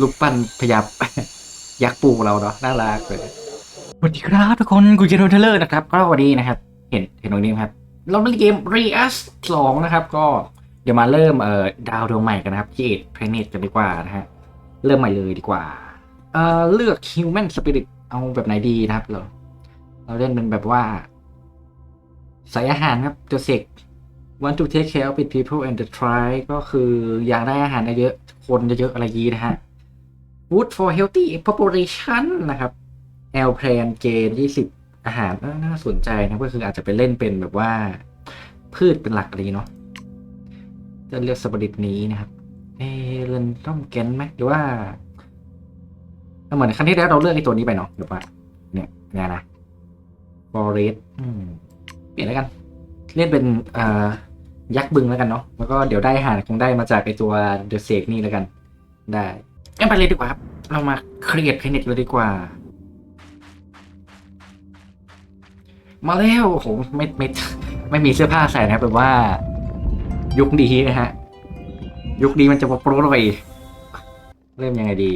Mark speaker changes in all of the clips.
Speaker 1: ลูกปั้นพยับยักษ์ปูเราเนาะน่ารักเลยสวัสดีครับทุกคนกูเจโรเทเลอร์นะครับ ก็วันนี้นะครับ เห็นเห็นตรงนี้ครับ เราเล่นเกม r e a s 2 นะครับ ก็เดี๋ยวมาเริ่มเอ่อดาวดวงใหม่กันนะครับที่เอ็ดเพลเนตกันดีกว่านะฮะ เริ่มใหม่เลยดีกว่า เอ่อเลือก Human Spirit เอาแบบไหนดีนะครับเราเราเล่นเป็นแบบว่าสายอาหารครับตัวเสก want to take care of people and the try ก็คืออยากได้อาหารเยอะคนเยอะๆอะไรยี้นะฮะ food for healthy population นะครับ L plan เกณฑ์20อาหารน่าสนใจนะก็คืออาจจะไปเล่นเป็นแบบว่าพืชเป็นหลักอะไรเนาะจะเลือกสปริตนี้นะครับ เอเรนต้องแกนไหมหรือว่าเหมือนครั้งที่แล้วเราเลือกไอ้ตัวนี้ไปเนาะหรือว่าเนี่ยไงนะ forest อืมเปลี่ยนแล้วกัน เล่นเป็นเอ่อยักษ์บึงแล้วกันเนาะแล้วก็เดี๋ยวได้อาหารคงได้มาจากไอตัวเดอะเซกนี่แล้วกัน ได้งั้นไปเลยดีกว่าครับ เรามาเครียดเพนเนตเลยดีกว่า มาแล้วโหไม่ไม่ไม่มีเสื้อผ้าใส่นะแบบว่า ยุคนี้นะฮะ ยุคนี้มันจะมาโปรยเริ่มยังไงดี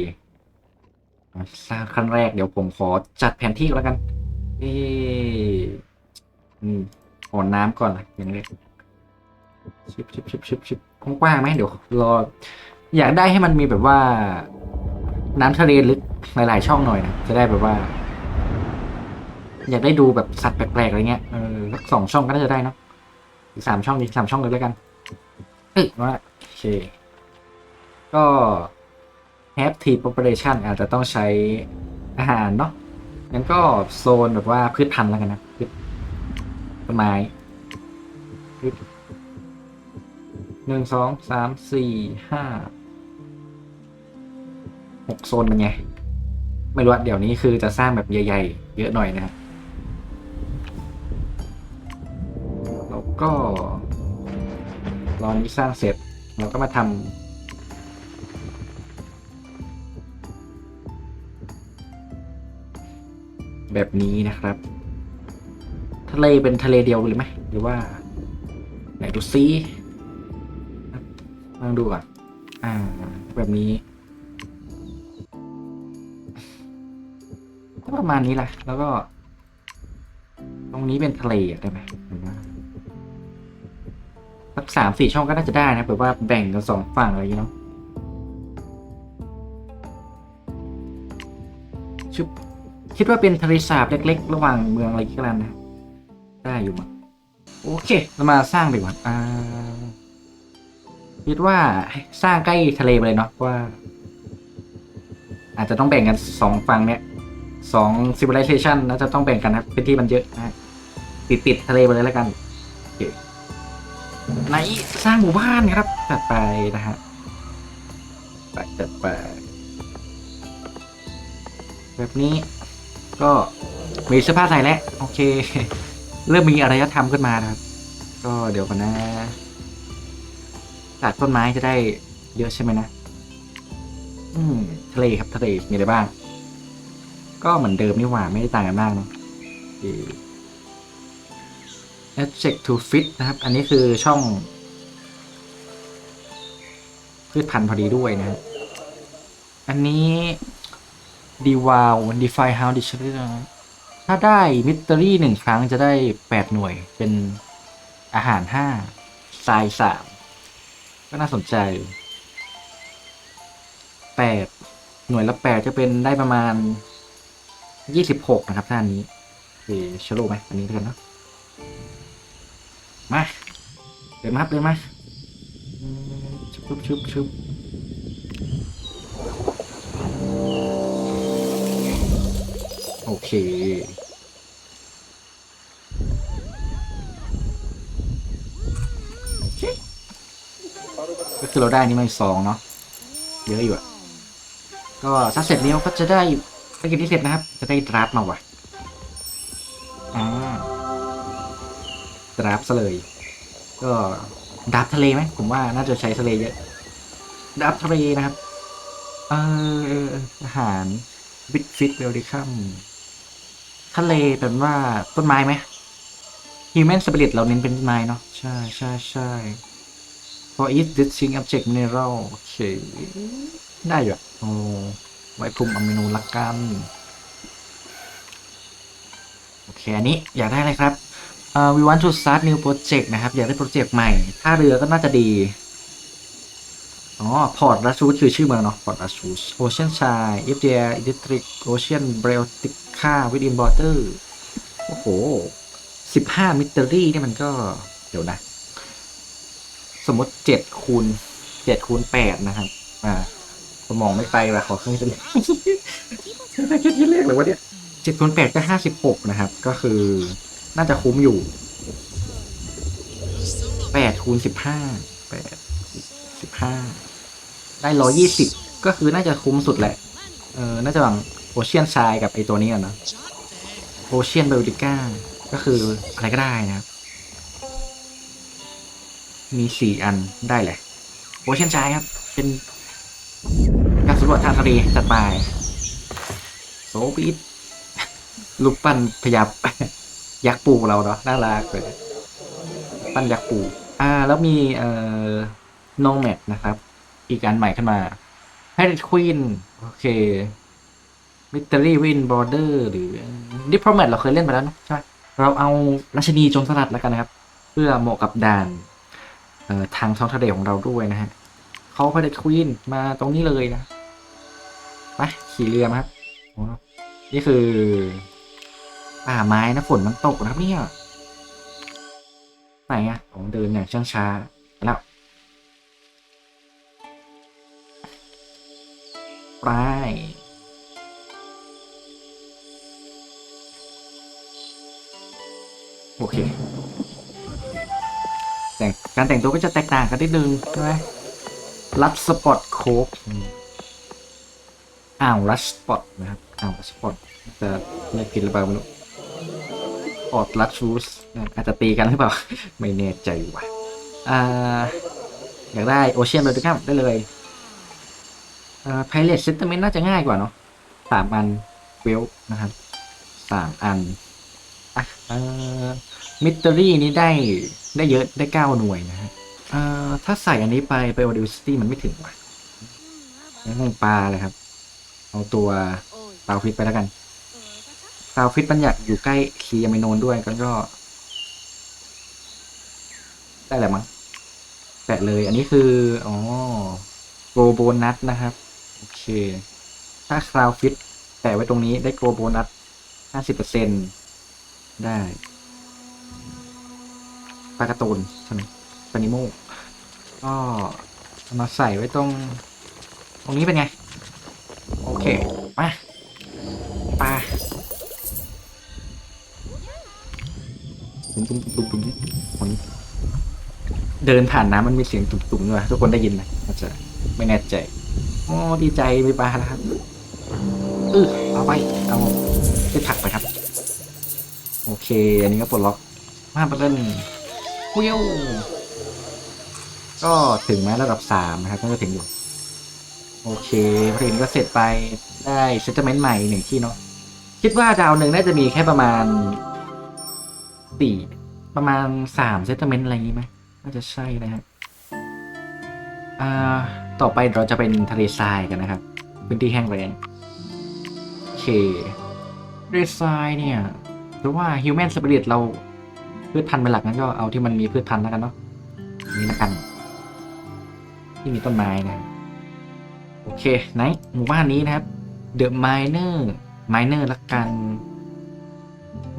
Speaker 1: สร้างขั้นแรกเดี๋ยวผมขอจัดแผนที่แล้วกันอืมขอน้ำก่อนละอย่างเล็กชิบชิบชิบชิบชิบกว้างไหมเดี๋ยวรอ อยากได้ให้มันมีแบบว่า น้ำทะเลลึกหลาย ๆ ช่องหน่อยนะจะได้แบบว่า อยากได้ดูแบบสัตว์แปลก ๆ อะไรเงี้ยเออสักสองช่องก็น่าจะได้เนาะอีกสามช่องอีกสามช่องเลยแล้วกันเอ้ยว่าโอเค ก็ have tea preparation อาจจะต้องใช้อาหารเนาะงั้นก็โซนแบบว่าพืชพันธุ์แล้วกันนะพืชต้นไม้หนึ่งสองสามสี่ห้า หกโซนเป็นไง ไม่รู้อะเดี๋ยวนี้คือจะสร้างแบบใหญ่ๆ เยอะหน่อยนะครับแล้วก็รอนี้สร้างเสร็จเราก็มาทำแบบนี้นะครับ ทะเลเป็นทะเลเดียวเลยไหมหรือว่า ไหนดูซิลองดูก่อนอ่า แบบนี้ ประมาณนี้แหละ แล้วก็ ตรงนี้เป็นทะเลได้ไหมหรือว่าสักสามสี่ช่องก็น่าจะได้นะแบบว่าแบ่งกันสองฝั่งอะไรอย่างเงี้ยเนาะชุบคิดว่าเป็นทะเลสาบเล็ก ๆ ระหว่างเมืองอะไรกันนะ ได้อยู่มั้งโอเคเรามาสร้างดีกว่าอ่าคิดว่าสร้างใกล้ทะเลไปเลยเนาะว่า อาจจะต้องแบ่งกันสองฝั่งเนี่ย สอง civilization แล้วจะต้องแบ่งกันนะพื้นที่มันเยอะนะติดติดทะเลไปเลยแล้วกันโอเคไหนสร้างหมู่บ้านครับจัดไปนะฮะไปจัดไป แบบนี้ก็มีเสื้อผ้าใส่แล้วโอเค เริ่มมีอารยธรรมขึ้นมานะครับ ก็เดี๋ยวกันนะตัดต้นไม้จะได้เยอะใช่ไหมนะ อืม ทะเลครับทะเลมีอะไรบ้าง ก็เหมือนเดิมนี่หว่าไม่ได้ต่างกันมากนะโอเค Object to fit นะครับ อันนี้คือช่อง พืชพันธุ์พอดีด้วยนะอันนี้ดีวาวดีไฟฮาวดิชถ้าได้มิสเตอรี่หนึ่งครั้งจะได้แปดหน่วยเป็นอาหารห้าทรายสามก็น่าสนใจแปดหน่วยละแปดจะเป็นได้ประมาณ ยี่สิบหกนะครับท่านี้โอชโลไหมอันนี้ด้วกันเนาะมาเดินมาครับเดินมาอืมชุบชุบชุบชุบโอเคคก็คือเราได้นี่มาอีกสองเนาะเยอะอยู่อะก็ถ้าเสร็จแล้ก็จะได้ ภารกิจที่เสร็จนะครับ จะได้ดราฟต์มาว่ะอ่าดราฟต์ซะเลยก็ดราฟต์ทะเลไหมผมว่าน่าจะใช้ทะเลเยอะดราฟต์ทะเลนะครับ เอออาหารบิทฟิตเวลดิคัมทะเลเป็นว่าต้นไม้ไหม Human Spirit เราเน้นเป็นต้นไม้เนาะใช่ใช่ใช่ for each distinct object mineral โอเค ได้อยู่อะโอ้ ไว้ปรุงอะมิโนละกัน โอเค อันนี้อยากได้อะไรครับเอ่อ we want to start new project นะครับ อยากได้โปรเจกต์ใหม่ ถ้าเรือก็น่าจะดี อ๋อ พอร์ตรัสูสคือชื่อเมืองเนาะ พอร์ตรัสูสโอเชียนชายเอฟเดียอิเล็กทริกโอเชียนเบลติค่าวิดินบอร์เตอร์ โอ้โหสิบห้ามิตรรี่นี่มันก็ เดี๋ยวนะ สมมติเจ็ดคูณเจ็ดคูณแปดนะครับ อ่า สมองไม่ไปว่ะขอเครื่องคิดเลขไม่คิดคิดเลขเลยวะเนี่ยเจ็ดคูณแปดก็ห้าสิบหกนะครับ ก็คือน่าจะคุ้มอยู่แปดคูณสิบห้าแปดสิบห้าได้ร้อยี่สิบก็คือน่าจะคุ้มสุดแหละ เออ น่าจะหวังโอเชียนชายกับไอตัวนี้กันนะโอเชียนเบลติก้าก็คืออะไรก็ได้นะครับ มีสี่อันได้แหละโอเชียนชายครับ เป็น การสำรวจทางทะเลจัดไปโซบิดลูกปั้นพยับยักษ์ปูเราเนาะน่ารักเลยปั้นยักษ์ปูอ่า แล้วมีเอ่อโนแมดนะครับ อีกอันใหม่ขึ้นมาให้ควีนโอเคมิตรีวินบอร์เดอร์หรือดิพ l o แมทเราเคยเล่นไปแล้วเนะใช่ไหมเราเอาราชนีโจรสลัดแล้วกันนะครับ เพื่อเหมาะกับด่านเอ่อทางท้องทะเลของเราด้วยนะฮะ เขาพาเดควีนมาตรงนี้เลยนะไปขี่เรือมาครับนี่คือป่าไม้นะฝนมันตกนะครับเนี่ยไหนอะผมเดินอย่างช่างช้าแล้วไปโอเคแต่การแต่งตัวก็จะแตกต่างกันนิดนึงใช่ไหม รัดสปอร์ตโค้กอ้าวรัดสปอร์ตนะครับอ้าวรัดสปอร์ตจะเรียกผิดหรือเปล่าไม่รู้ปอร์ตรัดชูสอาจจะตีกันหรือเปล่า ไม่แน่ใจว่ะอ่าอยากได้โอเชียนเบลติกัมได้เลยอ่าไพเรตเซนต์เมนต์น่าจะง่ายกว่าเนาะสามอันเวลนะครับสามอันอะเอ่อมิตรีนี้ได้ได้เยอะได้เก้าหน่วยนะฮะ เอ่อถ้าใส่อันนี้ไปไป Audacity มันไม่ถึงว่ะงั้นลงปลาเลยครับ เอาตัวปลาฟิตไปแล้วกันปลาฟิตมันอยากอยู่ใกล้คียามิโนนด้วยก็ก็ ได้แหละมั้งแปะเลย อันนี้คือ อ๋อโกโบนัสนะครับ โอเค ถ้าคราวฟิตแปะไว้ตรงนี้ได้โกโบนัสห้าสิบเปอร์เซ็นได้ปลากร์ตูนใช่ไหมปลานิโม ก็มาใส่ไว้ตรง ตรงนี้เป็นไง โอเค มาปลาตุ้มตุ้มตุ้มตุ้มคนเดินผ่านน้ำมันมีเสียงตุ้มตุ้มด้วยทุกคนได้ยินไหมอาจจะไม่แน่ใจโอ้ดีใจมีปลาแล้วครับเออเอาไป เอาไปผักไปครับ โอเค อันนี้ก็ปลดล็อก มาไปเล่นเวิว ก็ถึงแม้ระดับสามนะครับก็ถึงอยู่ โอเคเพลงก็เสร็จไปได้เซตเมนต์ใหม่หนึ่งที่เนาะคิดว่าดาวหนึ่งน่าจะมีแค่ประมาณสี่ประมาณสามเซตเมนต์อะไรอย่างนี้ไหมน่าจะใช่นะฮะอ่าต่อไปเราจะเป็นทะเลทรายกันนะครับพื้นที่แห้งแล้งโอเคทะเลทรายเนี่ยหรือว่า Human Spirit เราพืชพันธุ์เป็นหลักนั้นก็เอาที่มันมีพืชพันธุ์แล้วกันเนาะนี่ละกัน ที่มีต้นไม้นะโอเคไหนหมู่บ้านนี้นะครับ The Miner Miner ละกัน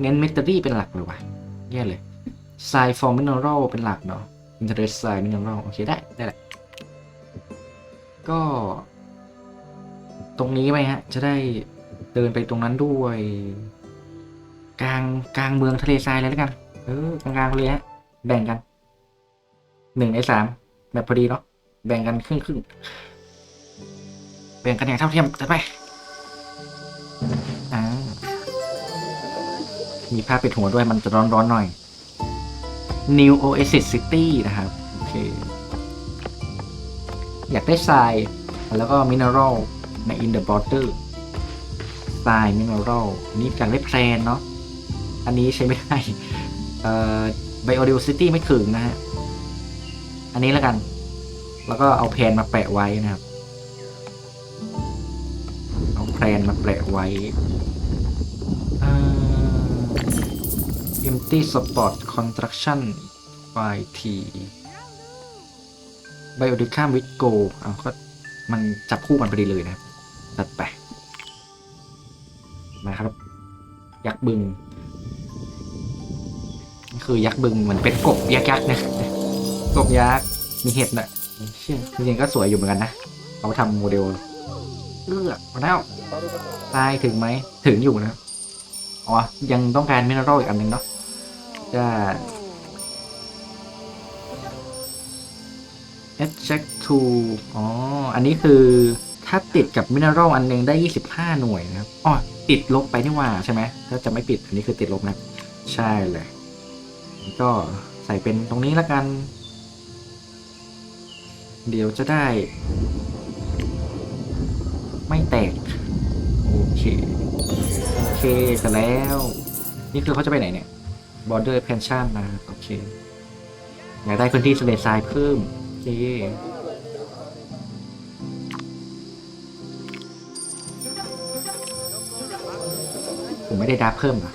Speaker 1: เน้นเมตารี่เป็นหลักเลยวะแย่เลย s i for Mineral เป็นหลักเนาะ Interest Side Mineral โอเคได้ได้แหละก็ ตรงนี้ไหมฮะ จะได้เดินไปตรงนั้นด้วย กลางกลางเมืองทะเลทรายเลยแล้วกัน เออกลางๆเลยฮะ แบ่งกันหนึ่งในสามแบบพอดีเนาะ แบ่งกันครึ่งครึ่งๆแบ่งกันอย่างเท่าเทียมจัดไปอ่ามีผ้าปิดหัวด้วยมันจะร้อนๆหน่อย New Oasis City นะครับ โอเค อยากได้ทราย แล้วก็มินเนอรัลใน In the Border ทรายมินเนอรัลอันนี้อยากได้แพลนเนาะอันนี้ใช้ไม่ได้ เอ่อ biodiversity ไม่ถึงนะฮะ อันนี้แล้วกัน แล้วก็เอาแผนมาแปะไว้นะครับ เอาแพนมาแปะไว้อ่า empty spot construction by T biodicam with go เอาก็มันจับคู่กันพอดีเลยนะครับตัดไปมาครับ ยักษ์บึง คือยักษ์บึงเหมือนเป็นกบยักษ์ยักษ์นะกบยักษ์มีเห็ดนะ เชื่อจริงๆก็สวยอยู่เหมือนกันนะเขาทำโมเดลเลือกมาแล้วตายถึงไหมถึงอยู่นะ อ๋อ ยังต้องการมินเนอรัลอีกอันหนึ่งเนาะจะ eject to อ๋อ อันนี้คือถ้าติดกับมินเนอรัลอันหนึงได้ 25 หน่วยนะครับ อ๋อ ติดลบไปนี่ว่าใช่ไหม ถ้าจะไม่ปิด อันนี้คือติดลบนะ ใช่เลย ก็ใส่เป็นตรงนี้แล้วกัน เดี๋ยวจะได้ ไม่แตก โอเค โอเคเสร็แล้ว นี่คือเขาจะไปไหนเนี่ย border pension นะ โอเค อยากได้พื้นที่ทะเลทรายเพิ่ม โอเคผมไม่ได้ดับเพิ่มนะ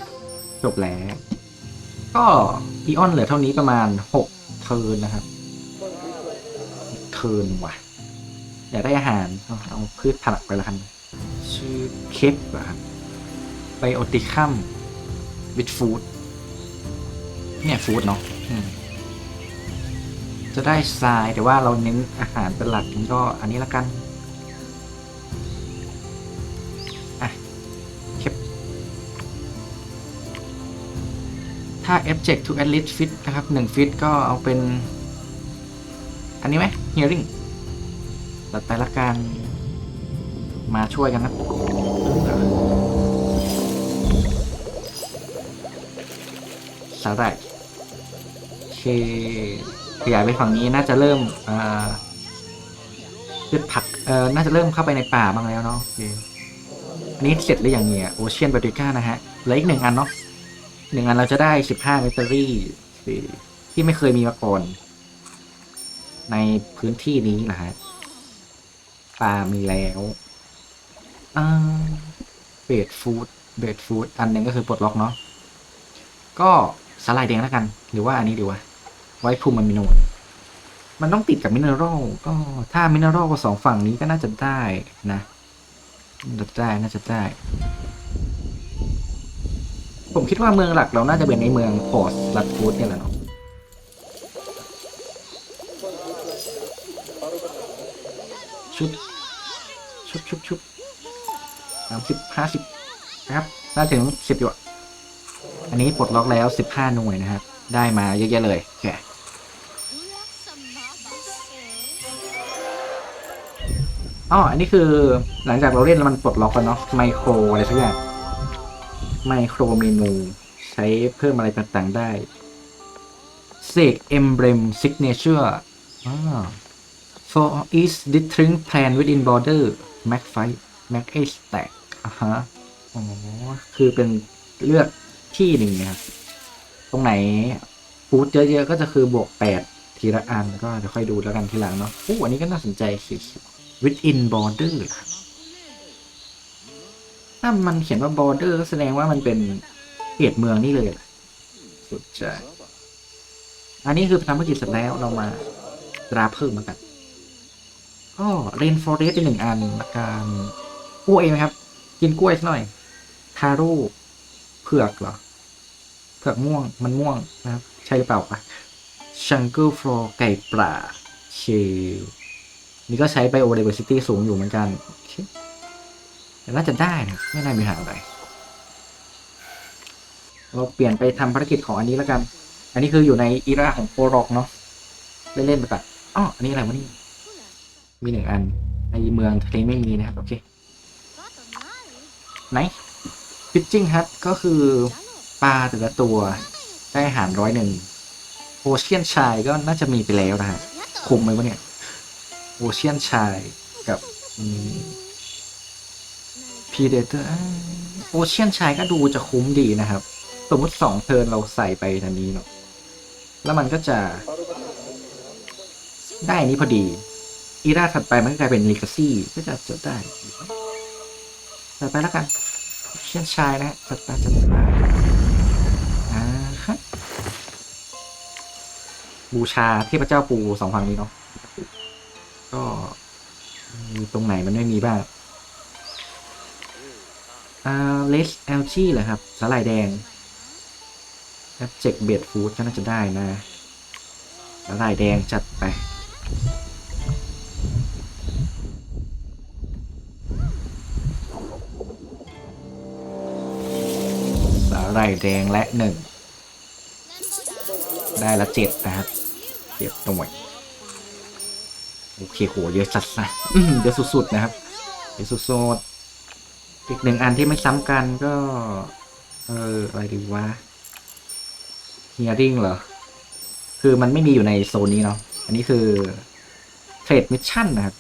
Speaker 1: จบแล้ว ก็อีออนเหลือเท่านี้ประมาณหกเทิร์นนะครับ ทิร์นว่ะ อยากได้อาหาร เอาพืชผักไปละกัน ชื่อเคปเหรอครับไบโอติคัมวิดฟูดเนี่ยฟูดเนาะจะได้ทรายแต่ว่าเราเน้นอาหารเป็นหลักมันก็อันนี้ละกันอะเคปถ้า object to at least fit นะครับ 1 fit ก็เอาเป็น อันนี้ไหม hearing ตัดไปละกันมาช่วยกันนะสาหร่ายเคขยายไปฝั่งนี้น่าจะเริ่มอ่าพืชผักเอ่อน่าจะเริ่มเข้าไปในป่าบ้างแล้วเนาะโอเคอันนี้เสร็จหรือยังเนี่ยโอเชียนบริก้านะฮะเหลืออีกหนึ่งอันเนาะหนึ่งอันเราจะได้สิบห้าแบตเตอรี่ที่ไม่เคยมีมาก่อน ในพื้นที่นี้นะฮะปลามีแล้วเบดฟูดเบดฟูดอันหนึ่งก็คือปลดล็อกเนาะก็สไลด์แดงแล้วกัน หรือว่าอันนี้ดีวะไว้พูมันมิโนนมันต้องติดกับมินเนอรัลก็ถ้ามินเนอรัลสองฝั่งนี้ก็น่าจะได้นะน่าจะได้น่าจะได้ ผมคิดว่าเมืองหลักเราน่าจะเป็นในเมืองพอร์ตลัดฟูดเนี่ยแหละเนาะ ชุบชุบชุบชุบสามสิบห้าสิบนะครับน่าถึงสิบอยู่อะอันนี้ปลดล็อกแล้วสิบห้าหน่วยนะครับ ได้มาเยอะแยะเลยแกอ๋ออันนี้คือหลังจากเราเล่นแล้วมันปลดล็อกกันเนาะไมโครอะไรสักอย่างไมโครเมนู ใช้เพิ่มอะไรต่างๆได้เสก emblem signature อ่า for each distinct plan within border max fight max a stack อะฮะอ๋อคือเป็นเลือกที่หนึ่งนะครับตรงไหนฟูดเยอะๆก็จะคือบวกแปดทีละอันก็เดี๋ยวค่อยดูแล้วกันทีหลังเนาะอู้อันนี้ก็น่าสนใจสิ within border ครับถ้ามันเขียนว่า border ก็แสดงว่ามันเป็นเขตเมืองนี่เลยสุดใจอันนี้คือทำธุรกิจเสร็จแล้วเรามาตราเพิ่มมากัน ก็เรนฟอเรสต์เป็นหนึ่งอันละกันกล้วยไหมครับ กินกล้วยสักหน่อยทาโร่เผือกเหรอ เผือกม่วงมันม่วงนะครับ ใช่หรือเปล่าปะชังเกิลฟลอไก่ปลาเคนี่ก็ใช้ไบโอเดเวอร์ซิตี้สูงอยู่เหมือนกันแต่น่าจะได้นะ ไม่น่ามีปัญหาอะไร เราเปลี่ยนไปทำภารกิจของอันนี้แล้วกัน อันนี้คืออยู่ในอีราของโปรอกเนาะเล่นๆไปก่อนอ๋ออันนี้อะไรวะนี่ มีหนึ่งอัน ในเมืองทะเลไม่มีนะครับ โอเค ไหนฟิชจิ้งฮัทก็คือปลาแต่ละตัวได้อาหารร้อยหนึ่งโอเชียนชายก็น่าจะมีไปแล้วนะฮะคุมไหมวะเนี่ยโอเชียนชายกับพีเดเตอร์โอเชียนชายก็ดูจะคุ้มดีนะครับ สมมติสองเทิร์นเราใส่ไปทันนี้เนาะแล้วมันก็จะได้อันนี้พอดี อีราถัดไปมันก็กลายเป็นลิกาซี่ก็จะจะได้จัดไปแล้วกันเช่นชายนะจัดไปจัดไปอ่าฮะบูชาเทพเจ้าปูสองฝั่งนี้เนาะก็มีตรงไหนมันไม่มีบ้างอ่าเลสเอลชีเหรอครับสาหร่ายแดงแอปเจกเบียดฟูดก็น่าจะได้นะสาหร่ายแดงจัดไป แดงและหนึ่งได้ละเจ็ดนะครับเจ็ดหน่วโอเคโหเยอะสัสนะเยอะสุดๆนะครับเยอะสุดๆอีกหนึ่งอันที่ไม่ซ้ำกันก็ เอออะไรดีวะเฮียริงเหรอ คือมันไม่มีอยู่ในโซนนี้เนาะอันนี้คือเทรดมิชชั่นนะครับ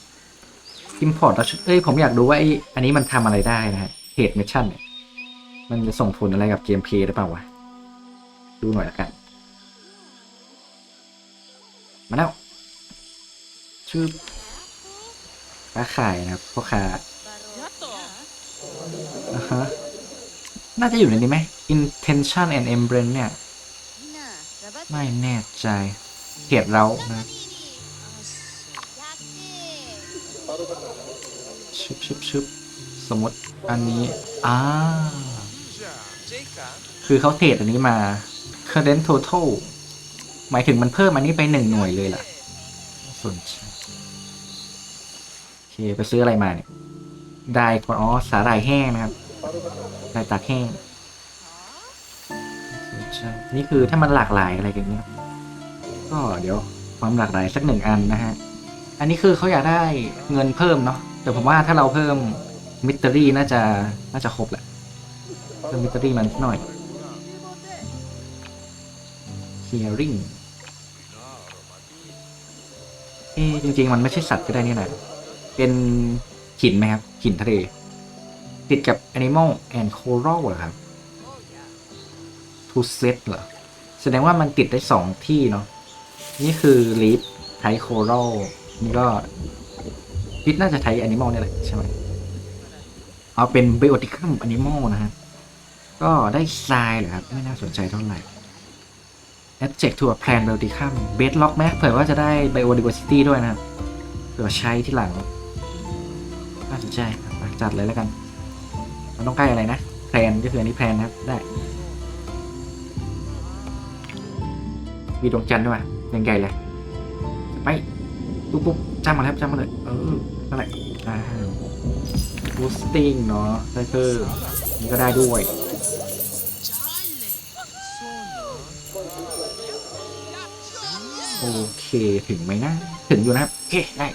Speaker 1: Import แล้วเอ้ยผมอยากดูว่าไออันนี้มันทำอะไรได้นะฮะเทรดมิชชั่นเนี่ย มันจะส่งผลอะไรกับเกมเพลย์หรือเปล่าวะ ดูหน่อยละกัน มาแล้วชื่อค้าขายนะครับพ่อค้าอ่าฮะ น่าจะอยู่ในนี้ไหม intention and emblem เนี่ย ไม่แน่ใจเหตุเรานะชึบชึบชึบสมมติอันนี้อ่า คือเขาเทรดอันนี้มา current total หมายถึงมันเพิ่มอันนี้ไปหนึ่งหน่วยเลยล่ะสนใจโอเคไปซื้ออะไรมาเนี่ย ได้ก่อนอ๋อสาหร่ายแห้งนะครับได้ตากแห้งสนใจนี่คือถ้ามันหลากหลายอะไรกันเนี้ยก็เดี๋ยวความหลากหลายสักหนึ่งอันนะฮะ อันนี้คือเขาอยากได้เงินเพิ่มเนาะแต่ผมว่าถ้าเราเพิ่มมิตเตอรี่น่าจะน่าจะครบแหละ เพิ่มมิตเตอรี่มันหน่อย hearing เอ๊จริง ๆ มันไม่ใช่สัตว์ก็ได้นี่นะเป็นหินไหมครับหินทะเล ติดกับ animal and coral เหรอครับ to set เหรอ แสดงว่ามันติดได้สองที่เนาะนี่คือ leaf ไท coral นี่ก็พิษน่าจะไท animal เนี่ยแหละใช่ไหมเอาเป็น bioticum animal นะฮะ ก็ได้ทรายเหรอครับ ไม่น่าสนใจเท่าไหร่ Object to a plan bioticum bedrock ไหมเผื่อว่าจะได้ biodiversity ด้วยนะครับเผื่อใช้ที่หลังน่าสนใจจัดเลยแล้วกัน มันต้องใกล้อะไรนะแพลนก็คืออันนี้แพลนนะครับ ได้ มีดวงจันทร์ด้วยยังไงเลยไปปุ๊บปุ๊บจ้ามาแล้วจ้ามาเลยเออนั่นแหละอ่าบูสติ้งเนาะได้เพิ่มนี่ก็ได้ด้วย โอเคถึงไหมนะ ถึงอยู่นะครับโอเคได้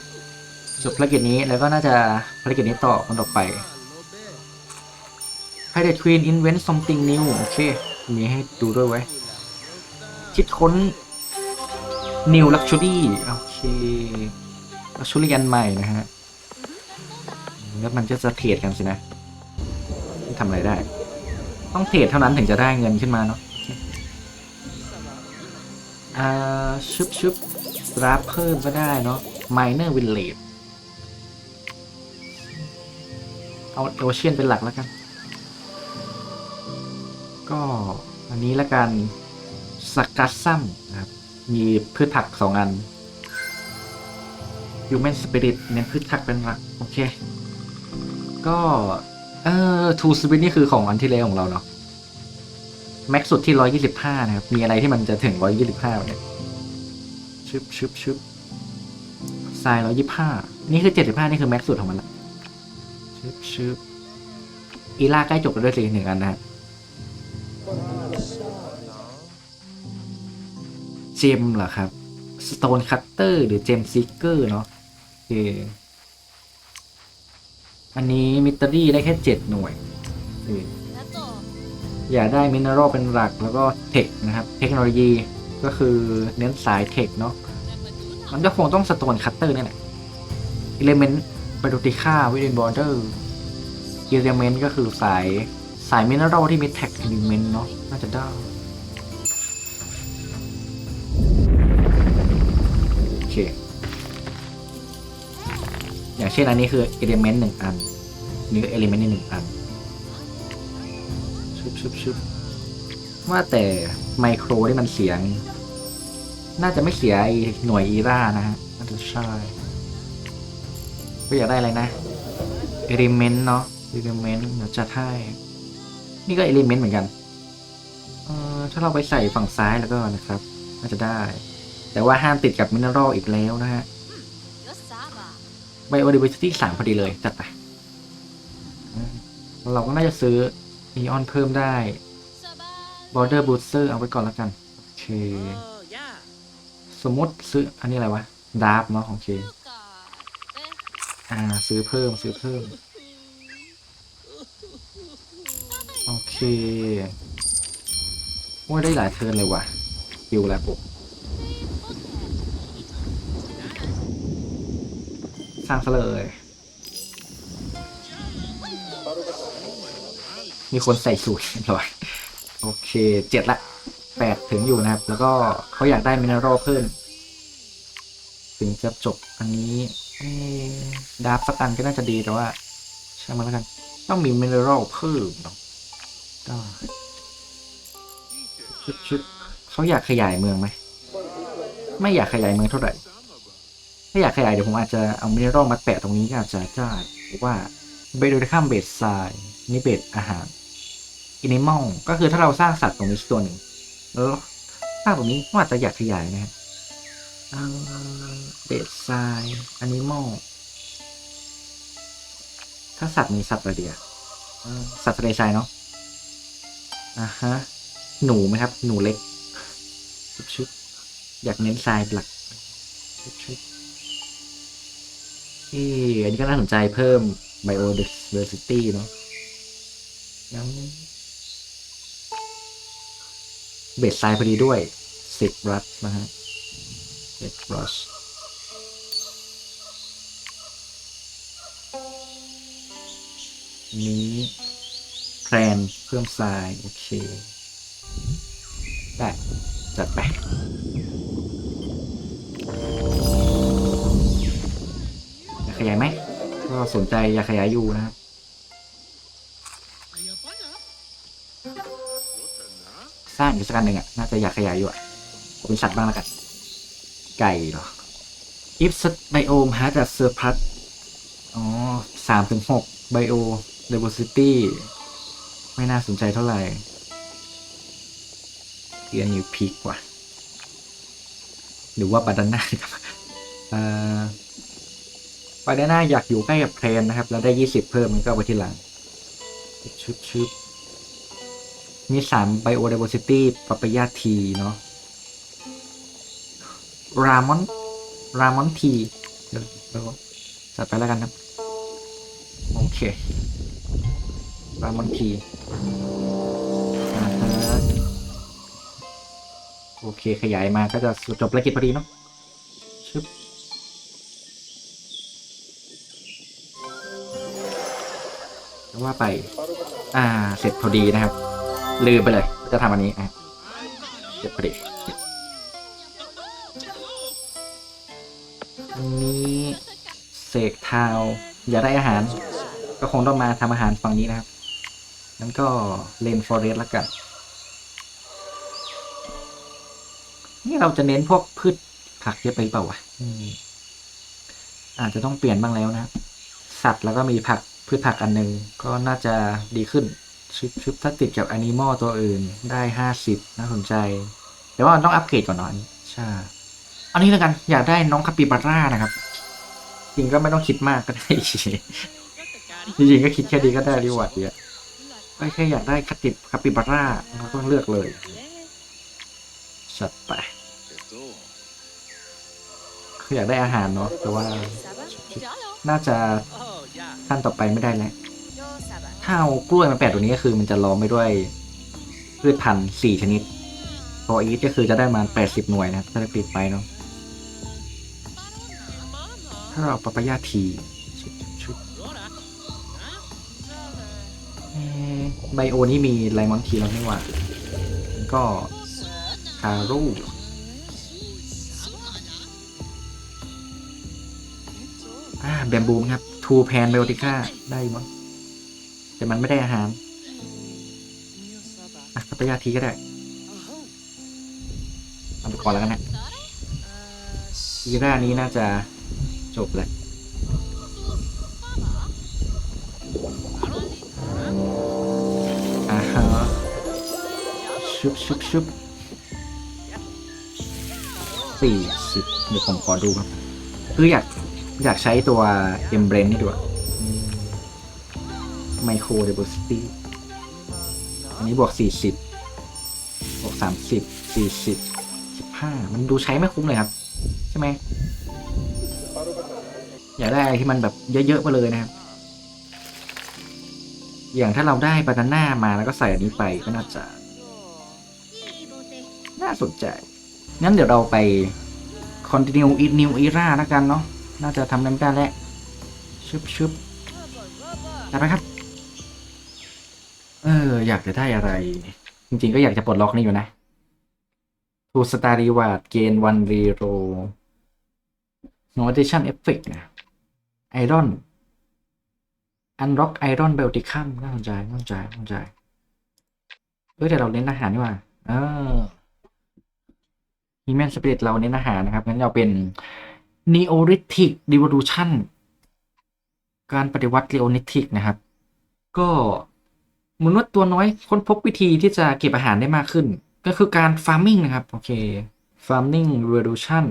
Speaker 1: จบภารกิจนี้แล้วก็น่าจะภารกิจนี้ต่อคนต่อไป Pirate Queen invent something new โอเค มีให้ดูด้วยไว้ คิดค้น New Luxury โอเค Luxury อันใหม่นะฮะ แล้วมันก็จะเทรดกันสินะทำอะไรได้ ต้องเทรดเท่านั้นถึงจะได้เงินขึ้นมาเนาะ อ่าชุบชุบรับเพิ่มก็ได้เนาะ minor village เอาโอเชียนเป็นหลักแล้วกัน ก็อันนี้ละกันสกัดซัมครับ มีพืชผักสองอัน human spirit เน้นพืชผักเป็นหลัก โอเค ก็ เอ่อ two spirit นี่คือของอันที่แล้วของเราเนาะ แม็กสุดที่ร้อยยี่สิบห้านะครับ มีอะไรที่มันจะถึงร้อยยี่สิบห้าเนี่ยชึบชึบชึบทรายร้อยยี่ห้านี่คือเจ็ดสิบห้านี่คือแม็กสุดของมันละชึบชึบอีล่าใกล้จบแล้วด้วยสิหนึ่งอันนะฮะเจมเหรอครับสโตนคัตเตอร์หรือเจมซิกเกอร์เนาะโอเคอันนี้มิตรรี่ได้แค่เจ็ดหน่วยโอเค อย่าได้มินเนอรัลเป็นหลักแล้วก็เทคนะครับ เทคโนโลยีก็คือเน้นสายเทคเนาะมันก็คงต้องสโตนคัตเตอร์นี่แหละอิเลเมนต์ปฏิติค่าวิดินบอร์เดอร์อิเลเมนต์ก็คือสายสายมินเนอรัลที่มีแท็กอิเลเมนต์เนาะน่าจะได้โอเคอย่างเช่นอันนี้คืออิเลเมนต์หนึ่งอันนี่ก็เอลิเมนต์ในหนึ่งอัน ชุบชุบว่าแต่ไมโครที่มันเสียง น่าจะไม่เสียไอหน่วยอีร่านะฮะน่าจะใช่ก็อยากได้อะไรนะเอลิเมนต์เนาะเอลิเมนต์เดี๋ยวจะให้นี่ก็เอลิเมนต์เหมือนกันเอ่อถ้าเราไปใส่ฝั่งซ้ายแล้วก็นะครับน่าจะได้ แต่ว่าห้ามติดกับมินเนอรัลอีกแล้วนะฮะไบโอดิเวอร์ซิตี้สามพอดีเลยจัดไปเราก็น่าจะซื้อ มีออนเพิ่มได้ border booster เอาไว้ก่อนแล้วกัน โอเค สมมติซื้ออันนี้อะไรวะดาร์เนาะโอเค อ่า ซื้อเพิ่มซื้อเพิ่ม โอเคว่าได้หลายเทิร์นเลยว่ะคิวแล้วปุ๊บสร้างซะเลย มีคนใส่สูตรเรียบร้อย โอเคเจ็ดละแปดถึงอยู่นะครับ แล้วก็เขาอยากได้มินเนอรัลเพิ่มถึงจะจบอันนี้ดาบสักอันก็น่าจะดีแต่ว่าใช่างมแล้วกัน ต้องมีมินเนอรัลเพิ่มเนาะได้ชุดชุดเขาอยากขยายเมืองไหมไม่อยากขยายเมืองเท่าไหร่ถ้าอยากขยายเดี๋ยวผมอาจจะเอามินเนอรัลมาแปะตรงนี้ก็อาจจะได้หรือว่า เบโดยข้ามเบสไซนี่เบสอาหารอินิมอลก็คือถ้าเราสร้างสัตว์ตรงนี้ตัวหนึ่งแล้วสร้างตรงนี้ก็อาจจะอยากขยายนะฮะเบสไซแอนิมอลถ้าสัตว์มีสัตว์อะไรเดียสัตว์ทะเลทรายเนาะอ่าฮะหนูไหมครับ หนูเล็กชุบชุบอยากเน้นทรายหลักชุบชุบที่อันนี้ก็น่าสนใจเพิ่ม biodiversity เนาะยังเบสไซพอดีด้วยสิบรัตนะฮะเอ็ดบรัชนี้แพลนเพิ่มทราย โอเค ได้ จัดไปอยากขยายไหม ก็สนใจอยากขยายอยู่นะครับสร้างอีกสักอันหนึ่งอะ น่าจะอยากขยายอยู่อะผมเป็นสัตว์บ้างแล้วกัน ไก่เหรอ if biome has a surplus อ๋อสามถึงหก bio diversity ไม่น่าสนใจเท่าไหร่เกียร์นิวพิกว่ะ หรือว่าบาดาน่าครับอ่าบาดาน่าอยากอยู่ใกล้กับเพลนนะครับ แล้วได้ยี่สิบเพิ่มมันก็ไปทีหลังชุบชุบมีสาม bio diversity ปรับประยาทีเนาะรามอนรามอนทีเดี๋ยวจัดไปแล้วกันครับ โอเค รามอนทีอ่าฮะโอเคขยายมาก็จะจบภารกิจพอดีเนาะ ว่าไป อ่า เสร็จพอดีนะครับ ลืมไปเลย จะทำอันนี้อะเสร็จพอดีอันนี้เสกทาวอยากได้อาหาร ก็คงต้องมาทำอาหารฝั่งนี้นะครับงั้นก็เลนฟอเรสต์ละกัน นี่เราจะเน้นพวกพืชผักเยอะไปเปล่าวะอืมอาจจะต้องเปลี่ยนบ้างแล้วนะครับสัตว์แล้วก็มีผัก พืชผักอันหนึ่งก็น่าจะดีขึ้นชิปชิปถ้าติดกับแอนิมอลตัวอื่นได้ห้าสิบน่าสนใจ แต่ว่าต้องอัปเกรดก่อนเนาะใช่อันนี้แล้วกันอยากได้น้องคาปิบาร่านะครับ จริงก็ไม่ต้องคิดมากก็ได้จริงๆก็คิดแค่ดีก็ได้รีวอร์ดเยอะแค่อยากได้คาติบคาปิบาร่าก็ต้องเลือกเลยสัตว์ไปคืออยากได้อาหารเนาะแต่ว่าน่าจะ ขั้นต่อไปไม่ได้แล้วถ้าเอากล้วยมาแปะตัวนี้ก็คือมันจะล้อมไปด้วยพืชพันธุ์สี่ชนิดพออีทก็คือจะได้มาแปดสิบหน่วยนะครับถ้าได้ปิดไปเนาะถ้าเราปะปะยาทีไบโอนี่มีไลมอนทีแล้วนี่หว่าก็คารูอ่าแบมบูมครับ ทูแพนไบโอติก้าได้มั้งแต่มันไม่ได้อาหารอะสัปยาทีก็ได้เอาไปก่อนแล้วกันนะอีร่านี้น่าจะจบแหละอ่าฮะชุบชุบชุบสี่สิบเดี๋ยวผมขอดูครับ คืออยาก อยากใช้ตัวเอ็มเบรนนี่ด้วยไมโครเดบอร์ซิตี้อันนี้บวกสี่สิบบวกสามสิบสี่สิบสิบห้ามันดูใช้ไม่คุ้มเลยครับ ใช่ไหม อยากได้อะไรที่มันแบบเยอะๆไปเลยนะครับ อย่างถ้าเราได้บานาน่ามาแล้วก็ใส่อันนี้ไปก็น่าจะ น่าสนใจ งั้นเดี๋ยวเราไป continue in new era แล้วกันเนาะ น่าจะทำน้ำได้แล้วชึบชึบจัดไปครับ เออ อยากจะได้อะไร จริงๆก็อยากจะปลดล็อกนี่อยู่นะทูสตาร์รีวาร์ดเกนวันรีโร notation effect นะไอรอนอันร็อกไอรอนเบลติคัมน่าสนใจน่าสนใจน่าสนใจเฮ้ยแต่เราเน้นอาหารนี่ว่าเออฮีแมนสปิริตเราเน้นอาหารนะครับงั้นเราเป็น Neolithic Revolution การปฏิวัติ Neolithic นะครับ ก็มนุษย์ตัวน้อยค้นพบวิธีที่จะเก็บอาหารได้มากขึ้น ก็คือการ farming นะครับ โอเค farming revolution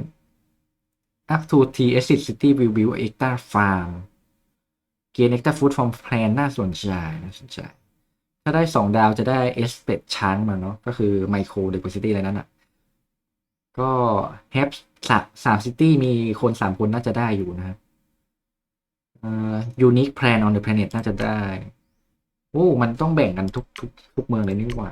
Speaker 1: up to t s city will build extra farm gain extra food from plant น่าสนใจน่าสนใจ ถ้าได้สองดาวจะได้ estate ช้างมาเนาะก็คือ micro diversity อะไรนั้นอะ ก็ have สามสาม city มีคนสามคนน่าจะได้อยู่นะครับอ่อ unique plan on the planet น่าจะได้ โอ้ มันต้องแบ่งกันทุกทุกทุกเมืองเลยนี่หว่า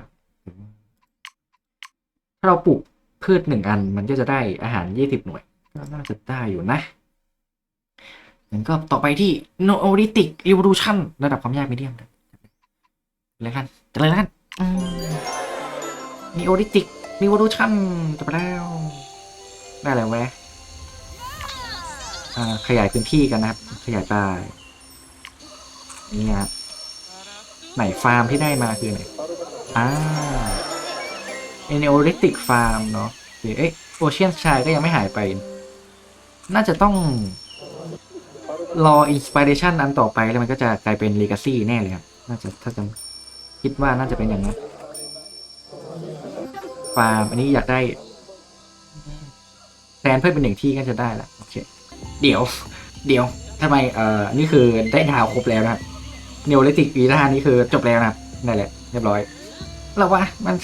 Speaker 1: ถ้าเราปลูกพืชหนึ่งอันมันก็จะได้อาหารยี่สิบหน่วย ก็น่าจะได้อยู่นะงั้นก็ต่อไปที่ Neolithic Evolution ระดับความยากมีเดียมเลยกันจะเลยแล้วกันอืม Neolithic Evolution จะไปแล้ว ได้แล้วแวะขยายพื้นที่กันนะครับ ขยายไปนี่ครับไหนฟาร์มที่ได้มาคือไหนอ่า Neolithic Farm เนาะหรือเอ๊ะโอเชียนชายก็ยังไม่หายไป น่าจะต้อง รออินสปิเรชันอันต่อไปแล้วมันก็จะกลายเป็น Legacy แน่เลยครับ น่าจะถ้าจะคิดว่าน่าจะเป็นอย่างนั้นฟาร์มอันนี้อยากได้ แทนเพิ่มเป็นหนึ่งที่ก็จะได้ละโอเค เดี๋ยว เดี๋ยวทำไมเอ่อนี่คือได้ดาวครบแล้วนะครับ Neolithic Era นี่คือจบแล้วนะครับนั่นแหละเรียบร้อยเราว่ามัน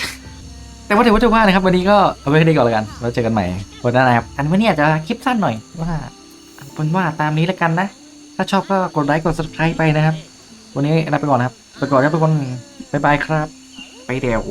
Speaker 1: แต่ว่าถือว่าจะว่านะครับ วันนี้ก็เอาไว้แค่นี้ก่อนแล้วกันเราเจอกันใหม่วันหน้านะครับ อันวันนี้อาจจะคลิปสั้นหน่อยว่าเป็นว่าตามนี้แล้วกันนะ ถ้าชอบก็กดไลค์กด subscribe ไปนะครับ วันนี้ลาไปก่อนนะครับไปก่อนครับทุกคนบ๊ายบายครับ ไปเดี๋ยว